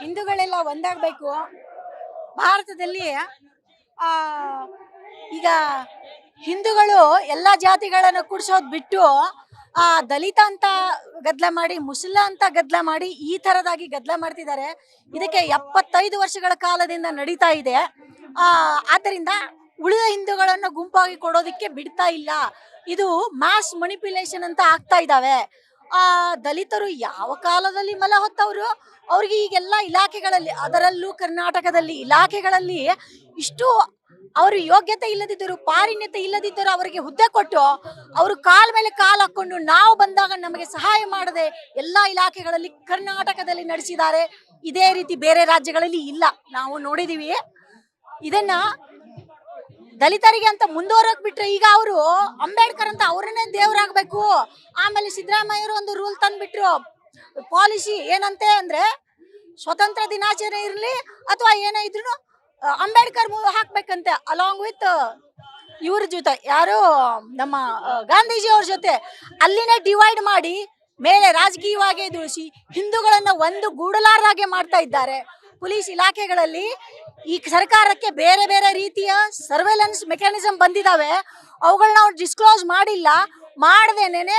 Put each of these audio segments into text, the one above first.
ಹಿಂದೂಗಳೆಲ್ಲ ಒಂದಾಗಬೇಕು. ಭಾರತದಲ್ಲಿ ಈಗ ಹಿಂದೂಗಳು ಎಲ್ಲ ಜಾತಿಗಳನ್ನು ಕೂಡಿಸೋದು ಬಿಟ್ಟು, ಆ, ದಲಿತ ಅಂತ ಗದ್ದಲ ಮಾಡಿ, ಮುಸ್ಲ ಅಂತ ಗದ್ಲ ಮಾಡಿ ಈ ತರದಾಗಿ ಗದ್ಲ ಮಾಡ್ತಿದ್ದಾರೆ. ಇದಕ್ಕೆ ಎಪ್ಪತ್ತೈದು ವರ್ಷಗಳ ಕಾಲದಿಂದ ನಡೀತಾ ಇದೆ. ಆದ್ದರಿಂದ ಉಳಿದ ಹಿಂದೂಗಳನ್ನು ಗುಂಪಾಗಿ ಕೊಡೋದಕ್ಕೆ ಬಿಡ್ತಾ ಇಲ್ಲ. ಇದು ಮಾಸ್ ಮನಿಪ್ಯುಲೇಷನ್ ಅಂತ ಆಗ್ತಾ ಇದ್ದಾವೆ. ಆ ದಲಿತರು ಯಾವ ಕಾಲದಲ್ಲಿ ಮಲ ಹೊತ್ತವರು? ಅವ್ರಿಗೆ ಈಗೆಲ್ಲ ಇಲಾಖೆಗಳಲ್ಲಿ, ಅದರಲ್ಲೂ ಕರ್ನಾಟಕದಲ್ಲಿ ಇಲಾಖೆಗಳಲ್ಲಿ ಇಷ್ಟು ಅವರು ಯೋಗ್ಯತೆ ಇಲ್ಲದಿದ್ದರು ಪಾರಿಣ್ಯತೆ ಇಲ್ಲದಿದ್ದರು ಅವರಿಗೆ ಹುದ್ದೆ ಕೊಟ್ಟು, ಅವರು ಕಾಲ ಮೇಲೆ ಕಾಲು ಹಾಕೊಂಡು ನಾವು ಬಂದಾಗ ನಮಗೆ ಸಹಾಯ ಮಾಡದೆ ಎಲ್ಲ ಇಲಾಖೆಗಳಲ್ಲಿ ಕರ್ನಾಟಕದಲ್ಲಿ ನಡೆಸಿದ್ದಾರೆ. ಇದೇ ರೀತಿ ಬೇರೆ ರಾಜ್ಯಗಳಲ್ಲಿ ಇಲ್ಲ. ನಾವು ನೋಡಿದೀವಿ. ಇದನ್ನ ದಲಿತರಿಗೆ ಅಂತ ಮುಂದುವರಕ್ ಬಿಟ್ರೆ ಈಗ ಅವರು ಅಂಬೇಡ್ಕರ್ ಅಂತ ಅವ್ರನ್ನೇ ದೇವ್ರಾಗ್ಬೇಕು. ಆಮೇಲೆ ಸಿದ್ದರಾಮಯ್ಯರು ಒಂದು ರೂಲ್ ತಂದ್ಬಿಟ್ರು. ಪಾಲಿಸಿ ಏನಂತೆ ಅಂದ್ರೆ ಸ್ವತಂತ್ರ ದಿನಾಚರಣೆ ಇರಲಿ ಅಥವಾ ಏನೇ ಇದ್ರು ಅಂಬೇಡ್ಕರ್ ಹಾಕ್ಬೇಕಂತೆ ಅಲಾಂಗ್ ವಿತ್ ಇವ್ರ ಜೊತೆ. ಯಾರು? ನಮ್ಮ ಗಾಂಧೀಜಿ ಅವ್ರ ಜೊತೆ. ಅಲ್ಲಿನೇ ಡಿವೈಡ್ ಮಾಡಿ ಮೇಲೆ ರಾಜಕೀಯವಾಗಿ ಎದುರಿಸಿ ಹಿಂದೂಗಳನ್ನ ಒಂದು ಗೂಡಲಾರ್ದಾಗೆ ಮಾಡ್ತಾ ಇದ್ದಾರೆ. ಪೊಲೀಸ್ ಇಲಾಖೆಗಳಲ್ಲಿ ಈ ಸರ್ಕಾರಕ್ಕೆ ಬೇರೆ ಬೇರೆ ರೀತಿಯ ಸರ್ವೆಲೆನ್ಸ್ ಮೆಕ್ಯಾನಿಸಮ್ ಬಂದಿದಾವೆ. ಅವುಗಳನ್ನ ಅವ್ರು ಡಿಸ್ಕ್ಲೋಸ್ ಮಾಡಿಲ್ಲ. ಮಾಡದೇನೆ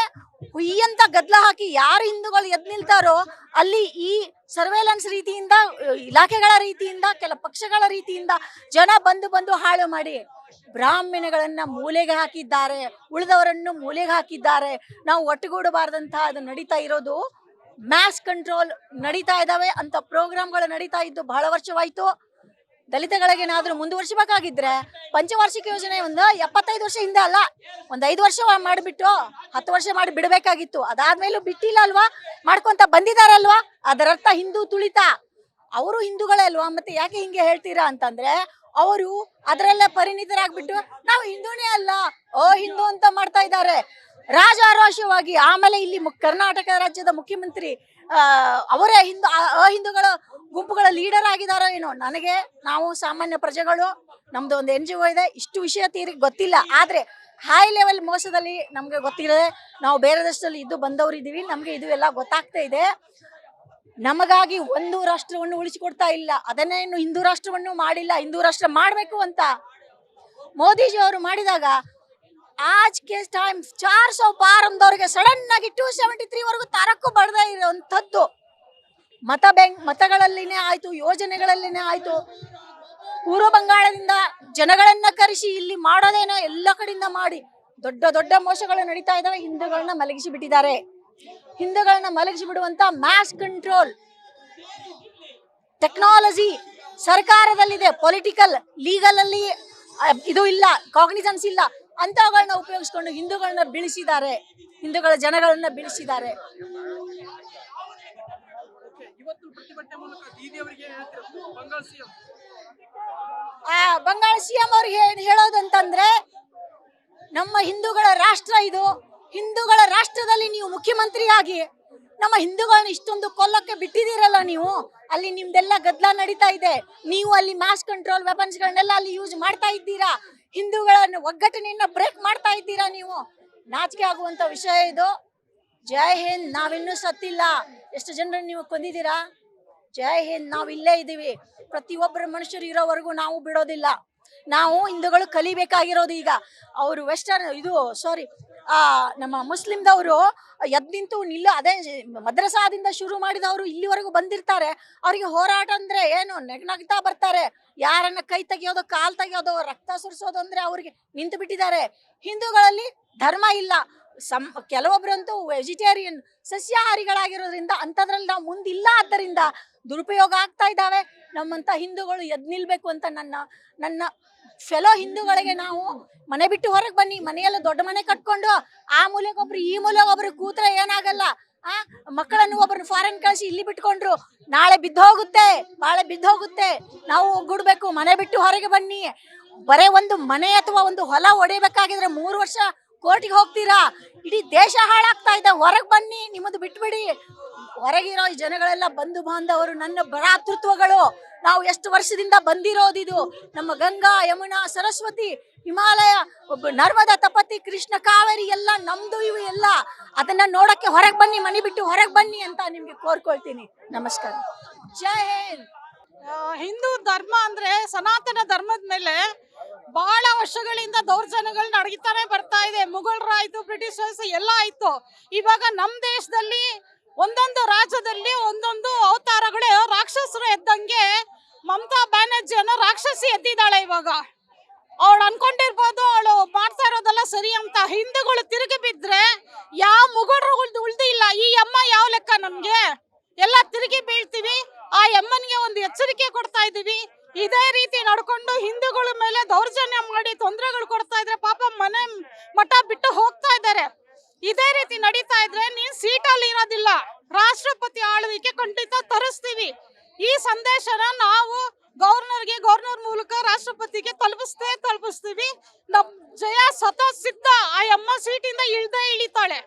ಹುಯ್ಯಂತ ಗದ್ಲ ಹಾಕಿ ಯಾರು ಹಿಂದೂಗಳು ಎದ್ ನಿಲ್ತಾರೋ ಅಲ್ಲಿ ಈ ಸರ್ವೇಲೆನ್ಸ್ ರೀತಿಯಿಂದ, ಇಲಾಖೆಗಳ ರೀತಿಯಿಂದ, ಕೆಲ ಪಕ್ಷಗಳ ರೀತಿಯಿಂದ ಜನ ಬಂದು ಬಂದು ಹಾಳು ಮಾಡಿ ಬ್ರಾಹ್ಮಣಗಳನ್ನ ಮೂಲೆಗೆ ಹಾಕಿದ್ದಾರೆ, ಉಳಿದವರನ್ನು ಮೂಲೆಗೆ ಹಾಕಿದ್ದಾರೆ. ನಾವು ಒಟ್ಟುಗೂಡಬಾರ್ದಂತ ಅದು ನಡೀತಾ ಇರೋದು. ಮ್ಯಾಸ್ ಕಂಟ್ರೋಲ್ ನಡೀತಾ ಇದಾವೆ. ಅಂತ ಪ್ರೋಗ್ರಾಮ್ಗಳು ನಡೀತಾ ಇದ್ದು ಬಹಳ ವರ್ಷವಾಯ್ತು. ದಲಿತಗಳಿಗೇನಾದ್ರೂ ಮುಂದುವರ್ಸಬೇಕಾಗಿದ್ರೆ ಪಂಚವಾರ್ಷಿಕ ಯೋಜನೆ ಒಂದು ಎಪ್ಪತ್ತೈದು ವರ್ಷ ಹಿಂದೆ ಅಲ್ಲ, ಒಂದು ಐದು ವರ್ಷ ಮಾಡಿಬಿಟ್ಟು ಹತ್ತು ವರ್ಷ ಮಾಡಿ ಬಿಡಬೇಕಾಗಿತ್ತು. ಅದಾದ್ಮೇಲೂ ಬಿಟ್ಟಿಲ್ಲ ಅಲ್ವಾ? ಮಾಡ್ಕೊಂತ ಬಂದಿದಾರಲ್ವಾ? ಅದರರ್ಥ ಹಿಂದೂ ತುಳಿತ. ಅವರು ಹಿಂದೂಗಳೇ ಅಲ್ವಾ? ಮತ್ತೆ ಯಾಕೆ ಹಿಂಗೆ ಹೇಳ್ತೀರಾ ಅಂತಂದ್ರೆ, ಅವರು ಅದರಲ್ಲೇ ಪರಿಣಿತರಾಗ್ಬಿಟ್ಟು ನಾವು ಹಿಂದೂನೇ ಅಲ್ಲ, ಓ ಹಿಂದೂ ಅಂತ ಮಾಡ್ತಾ ಇದ್ದಾರೆ. ರಾಜಾರೋಷವಾಗಿ ಆಮೇಲೆ ಇಲ್ಲಿ ಕರ್ನಾಟಕ ರಾಜ್ಯದ ಮುಖ್ಯಮಂತ್ರಿ ಅವರೇ ಹಿಂದೂ ಅಹಿಂದೂಗಳ ಗುಂಪುಗಳ ಲೀಡರ್ ಆಗಿದಾರೋ ಏನೋ, ನನಗೆ ನಾವು ಸಾಮಾನ್ಯ ಪ್ರಜೆಗಳು, ನಮ್ದು ಒಂದು ಎನ್ ಜಿ ಒ ಇದೆ, ಇಷ್ಟು ವಿಷಯ ತೀರಿ ಗೊತ್ತಿಲ್ಲ. ಆದ್ರೆ ಹೈ ಲೆವೆಲ್ ಮೋಸದಲ್ಲಿ ನಮ್ಗೆ ಗೊತ್ತಿದೆ ನಾವು ಬೇರೆ ದೇಶದಲ್ಲಿ ಇದ್ದು ಬಂದವರು ಇದೀವಿ, ನಮ್ಗೆ ಇದು ಎಲ್ಲ ಗೊತ್ತಾಗ್ತಾ ಇದೆ. ನಮಗಾಗಿ ಒಂದು ರಾಷ್ಟ್ರವನ್ನು ಉಳಿಸಿಕೊಡ್ತಾ ಇಲ್ಲ, ಅದನ್ನೇ ಇನ್ನು ಹಿಂದೂ ರಾಷ್ಟ್ರವನ್ನು ಮಾಡಿಲ್ಲ, ಹಿಂದೂ ರಾಷ್ಟ್ರ ಮಾಡಬೇಕು ಅಂತ ಮೋದಿಜಿ ಅವರು ಮಾಡಿದಾಗ ಆಜ್ ಕೆ ಟೈಮ್ ಚಾರ್ ಸೌ ಪಾರ್ ಅಂದವ್ರಿಗೆ ಸಡನ್ ಆಗಿ ಟೂ ಸೆವೆಂಟಿ ತ್ರೀ ವರೆಗೂ ತರಕ್ಕೂ ಬಡದೇ ಇರೋಂಥದ್ದು ಮತ ಬ್ಯಾಂಕ್ ಮತಗಳಲ್ಲಿನೇ ಆಯ್ತು, ಯೋಜನೆಗಳಲ್ಲಿನೇ ಆಯ್ತು. ಪೂರ್ವ ಬಂಗಾಳದಿಂದ ಜನಗಳನ್ನ ಕರೆಸಿ ಇಲ್ಲಿ ಮಾಡೋದೇನೋ ಎಲ್ಲ ಕಡೆಯಿಂದ ಮಾಡಿ. ದೊಡ್ಡ ದೊಡ್ಡ ಮೋಸಗಳು ನಡೀತಾ ಇದಾವೆ ಹಿಂದೂಗಳನ್ನ ಮಲಗಿಸಿ ಬಿಟ್ಟಿದ್ದಾರೆ. ಹಿಂದೂಗಳನ್ನ ಮಲಗಿಸಿ ಬಿಡುವಂತ ಮ್ಯಾಸ್ ಕಂಟ್ರೋಲ್ ಟೆಕ್ನಾಲಜಿ ಸರ್ಕಾರದಲ್ಲಿದೆ ಪೊಲಿಟಿಕಲ್ ಲೀಗಲ್ ಅಲ್ಲಿ ಇದು ಇಲ್ಲ ಕಾಗ್ನಿಸನ್ಸ್ ಇಲ್ಲ. ಅಂತವುಗಳನ್ನ ಉಪಯೋಗಿಸ್ಕೊಂಡು ಹಿಂದೂಗಳನ್ನ ಬೀಳಿಸಿದ್ದಾರೆ. ಹಿಂದೂಗಳ ಜನಗಳನ್ನ ಬೀಳಿಸಿದ್ದಾರೆ. ಪ್ರತಿಭಟನೆ ಮೂಲಕ ಹೇಳ್ತೀರಾ? ಬಂಗಾಳ ಸಿಎಂ ಬಂಗಾಳ ಸಿಎಂ ಅವ್ರಿಗೆ ಹೇಳೋದಂತಂದ್ರೆ, ನಮ್ಮ ಹಿಂದೂಗಳ ರಾಷ್ಟ್ರ ಇದು. ಹಿಂದೂಗಳ ರಾಷ್ಟ್ರದಲ್ಲಿ ನೀವು ಮುಖ್ಯಮಂತ್ರಿಯಾಗಿ ನಮ್ಮ ಹಿಂದೂಗಳನ್ನ ಇಷ್ಟೊಂದು ಕೊಲ್ಲಕ್ಕೆ ಬಿಟ್ಟಿದ್ದೀರಲ್ಲ ನೀವು? ಅಲ್ಲಿ ನಿಮ್ದೆಲ್ಲ ಗದ್ದಲ ನಡೀತಾ ಇದೆ. ನೀವು ಅಲ್ಲಿ ಮಾಸ್ ಕಂಟ್ರೋಲ್ ವೆಪನ್ಸ್ಗಳನ್ನೆಲ್ಲ ಅಲ್ಲಿ ಯೂಸ್ ಮಾಡ್ತಾ ಇದ್ದೀರಾ? ಹಿಂದೂಗಳನ್ನ ಒಗ್ಗಟ್ಟಿನಿಂದ ಬ್ರೇಕ್ ಮಾಡ್ತಾ ಇದ್ದೀರಾ ನೀವು? ನಾಚಿಕೆ ಆಗುವಂತ ವಿಷಯ ಇದು. ಜೈ ಹಿಂದ್, ನಾವಿನ್ನೂ ಸತ್ತಿಲ್ಲ. ಎಷ್ಟು ಜನರನ್ನ ನೀವು ಕೊಂದಿದ್ದೀರಾ? ಜೈ ಹಿಂದ್, ನಾವು ಇಲ್ಲೇ ಇದ್ದೀವಿ ಪ್ರತಿಯೊಬ್ಬರ ಮನುಷ್ಯರು ಇರೋವರೆಗೂ ನಾವು ಬಿಡೋದಿಲ್ಲ. ನಾವು ಹಿಂದೂಗಳು ಕಲಿಬೇಕಾಗಿರೋದು ಈಗ. ಅವರು ವೆಸ್ಟರ್ನ್ ಇದು ಸಾರಿ ಆ, ನಮ್ಮ ಮುಸ್ಲಿಮ್ದವರು ಎದ್ ನಿಂತು ನಿಲ್ಲ ಅದೇ ಮದ್ರಸಾದಿಂದ ಶುರು ಮಾಡಿದವರು ಇಲ್ಲಿವರೆಗೂ ಬಂದಿರ್ತಾರೆ. ಅವರಿಗೆ ಹೋರಾಟ ಅಂದ್ರೆ ಏನು ನೆಗ್ನಗ್ತಾ ಬರ್ತಾರೆ. ಯಾರನ್ನ ಕೈ ತೆಗಿಯೋದು, ಕಾಲ್ ತೆಗಿಯೋದು, ರಕ್ತ ಸುರಿಸೋದು ಅಂದ್ರೆ ಅವ್ರಿಗೆ ನಿಂತು ಬಿಟ್ಟಿದ್ದಾರೆ. ಹಿಂದೂಗಳಲ್ಲಿ ಧರ್ಮ ಇಲ್ಲ. ಸಂ ಕೆಲವೊಬ್ರಂತೂ ವೆಜಿಟೇರಿಯನ್ ಸಸ್ಯಾಹಾರಿಗಳಾಗಿರೋದ್ರಿಂದ ಅಂಥದ್ರಲ್ಲಿ ನಾವು ಮುಂದಿಲ್ಲ ಆದ್ದರಿಂದ ದುರುಪಯೋಗ ಆಗ್ತಾ ಇದ್ದಾವೆ. ನಮ್ಮಂತ ಹಿಂದೂಗಳು ಎದ್ ನಿಲ್ಬೇಕು ಅಂತ ನನ್ನ ನನ್ನ ಫೆಲೋ ಹಿಂದೂಗಳಿಗೆ ನಾವು ಮನೆ ಬಿಟ್ಟು ಹೊರಗೆ ಬನ್ನಿ. ಮನೆಯೆಲ್ಲ ದೊಡ್ಡ ಮನೆ ಕಟ್ಕೊಂಡು ಆ ಮೂಲೆಗೊಬ್ರು, ಈ ಮೂಲೆಗೊಬ್ರು ಕೂತ್ರೆ ಏನಾಗಲ್ಲ. ಆ, ಮಕ್ಕಳನ್ನು ಒಬ್ಬರು ಫಾರಿನ್ ಕಳಿಸಿ ಇಲ್ಲಿ ಬಿಟ್ಕೊಂಡ್ರು, ನಾಳೆ ಬಿದ್ದೋಗುತ್ತೆ ಬಾಳೆ ಬಿದ್ದೋಗುತ್ತೆ. ನಾವು ಒಗ್ಗೂಡ್ಬೇಕು ಮನೆ ಬಿಟ್ಟು ಹೊರಗೆ ಬನ್ನಿ. ಬರೇ ಒಂದು ಮನೆ ಅಥವಾ ಒಂದು ಹೊಲ ಹೊಡಿಬೇಕಾಗಿದ್ರೆ ಮೂರು ವರ್ಷ ಕೋರ್ಟಿಗೆ ಹೋಗ್ತೀರಾ? ಇಡೀ ದೇಶ ಹಾಳಾಗ್ತಾ ಇದೆ. ಹೊರಗೆ ಬನ್ನಿ. ನಿಮ್ಮದು ಬಿಟ್ಬಿಡಿ. ಹೊರಗಿರೋ ಈ ಜನಗಳೆಲ್ಲ ಬಂಧು ಬಾಂಧವರು, ನನ್ನ ಭ್ರಾತೃತ್ವಗಳು ನಾವು ಎಷ್ಟು ವರ್ಷದಿಂದ ಬಂದಿರೋದಿದು ನಮ್ಮ ಗಂಗಾ, ಯಮುನಾ, ಸರಸ್ವತಿ, ಹಿಮಾಲಯ, ಒಬ್ಬ ನರ್ಮದ, ತಪತಿ, ಕೃಷ್ಣ, ಕಾವೇರಿ ಎಲ್ಲ ನಮ್ದು ಇವು ಎಲ್ಲ. ಅದನ್ನ ನೋಡಕ್ಕೆ ಹೊರಗೆ ಬನ್ನಿ, ಮನೆ ಬಿಟ್ಟು ಹೊರಗೆ ಬನ್ನಿ ಅಂತ ನಿಮ್ಗೆ ಕೋರ್ಕೊಳ್ತೀನಿ. ನಮಸ್ಕಾರ. ಜೈ ಹಿಂದ್. ಹಿಂದೂ ಧರ್ಮ ಅಂದ್ರೆ ಸನಾತನ ಧರ್ಮದ ಮೇಲೆ ಬಹಳ ವರ್ಷಗಳಿಂದ ದೌರ್ಜನ್ಯಗಳು ನಡೀತಾನೆ ಬರ್ತಾ ಇದೆ. ಮುಘಲರಾಯ್ತು, ಬ್ರಿಟಿಷರ್ಸ್ ಎಲ್ಲ ಆಯ್ತು. ಇವಾಗ ನಮ್ಮ ದೇಶದಲ್ಲಿ ಒಂದೊಂದು ರಾಜ್ಯದಲ್ಲಿ ಒಂದೊಂದು ಅವತಾರಗಳು ರಾಕ್ಷಸರು ಎದ್ದಂಗೆ ಮಮತಾ ಬ್ಯಾನರ್ಜಿ ಅನ್ನೋ ರಾಕ್ಷಸಿ ಎದ್ದಿದ್ದಾಳೆ ಇವಾಗ. ಅವಳು ಅನ್ಕೊಂಡಿರ್ಬೋದು, ಅವಳು ಮಾಡ್ತಾ ಇರೋದೆಲ್ಲ ಸರಿ ಅಂತ. ಹಿಂದೂಗಳು ತಿರುಗಿ ಬಿದ್ರೆ ಯಾವ ಮುಗುಳ್ರು ಉಳ್ದಿಲ್ಲ. ಈ ಅಮ್ಮ ಯಾವ ಲೆಕ್ಕ ನಮ್ಗೆ? ಎಲ್ಲ ತಿರುಗಿ ಬೀಳ್ತೀವಿ. ಆ ಅಮ್ಮನಿಗೆ ಒಂದು ಎಚ್ಚರಿಕೆ ಕೊಡ್ತಾ ಇದೀವಿ ಇದೇ ರೀತಿ ನಡ್ಕೊಂಡು ಹಿಂದೂಗಳ ಮೇಲೆ ದೌರ್ಜನ್ಯ ಮಾಡಿ ತೊಂದರೆಗಳು ಕೊಡ್ತಾ ಇದ್ರೆ ಪಾಪ ಮನೆ ಮಠ ಬಿಟ್ಟು ಹೋಗ್ತಾ ಇದ್ದಾರೆ. ಇದೇ ರೀತಿ ನಡೀತಾ ಇದ್ರೆ ನೀನ್ ಸೀಟಲ್ಲಿ ಇರೋದಿಲ್ಲ. ರಾಷ್ಟ್ರಪತಿ ಆಳ್ವಿಕೆ ಖಂಡಿತ ತರಿಸ್ತೀವಿ. ಈ ಸಂದೇಶನ ನಾವು ಗವರ್ನರ್ಗೆ ಗವರ್ನರ್ ಮೂಲಕ ರಾಷ್ಟ್ರಪತಿಗೆ ತಲುಪಿಸ್ತೇ ತಲುಪಿಸ್ತೀವಿ. ನಮ್ ಜಯ ಸತ ಸಿದ್ಧ. ಆ ಅಮ್ಮ ಸೀಟಿಂದ ಇಳ್ದೇ ಇಳಿತಾಳೆ.